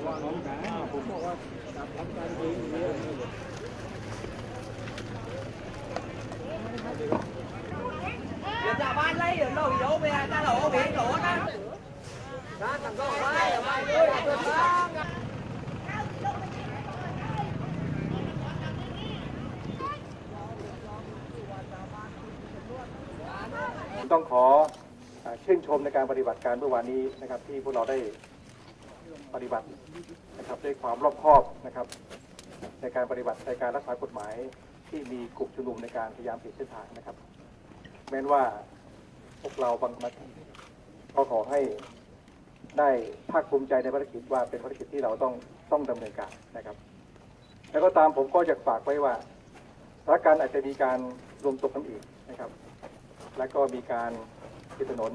ต้องขอเชื่นชมในการปฏิบัติการเมื่อวานนี้นะครับที่พวกเราได้ ปฏิบัตินะครับด้วยความรอบคอบนะครับ ในการปฏิบัติในการรักษากฎหมายที่มีกลุ่มชุมนุมในการพยายามปิดเส้นทางนะครับ แม้นว่าพวกเราบางมาก็ขอให้ได้ภาคภูมิใจในภารกิจว่าเป็นภารกิจที่เราต้องต้องดำเนินการนะครับ แล้วก็ตามผมก็อยากฝากไว้ว่าสถานการณ์อาจจะมีการรวมตัวกันอีกนะครับ แล้วก็มีการปิดถนน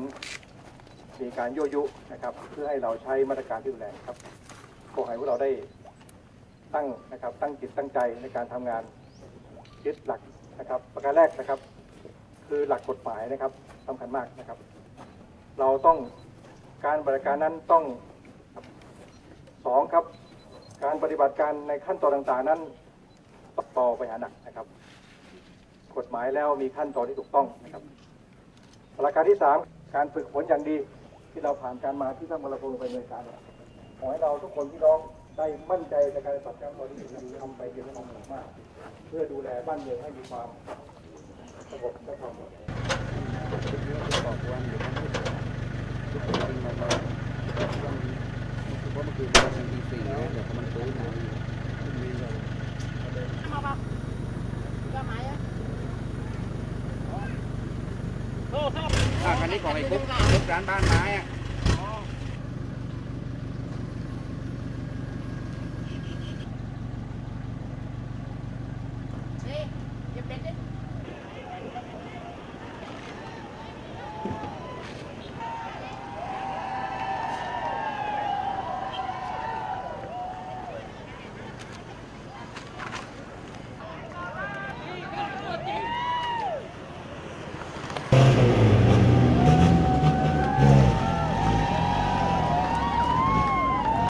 มีการยั่วยุนะครับ เพื่อให้เราใช้มาตรการที่รุนแรงครับขอให้พวกเราได้ตั้งนะครับ ตั้งจิตตั้งใจในการทำงานยึดหลักนะครับ ประการแรกนะครับ คือหลักกฎหมายนะครับสำคัญมากนะครับ เราต้องการบริการนั้นต้องสองครับ การปฏิบัติการในขั้นตอนต่างๆ นั้นต่อไปหาหนักนะครับ กฎหมายแล้วมีขั้นตอนที่ถูกต้องนะครับหลักการที่สามการฝึกฝนอย่างดี ที่เราผ่านการมาที่ท่านมรพงศ์ไปดำเนินการเนี่ยขอให้เราทุกคนพี่น้องได้มั่นใจในการปฏิบัติการตอนนี้ทำไปเพียงความามารถเพื่อดูแลบ้านเมืองให้มีความสงบและความปลอดภัยอ่าคันนี้ของไอ้คุกคุกร้านบ้านไม้อะเ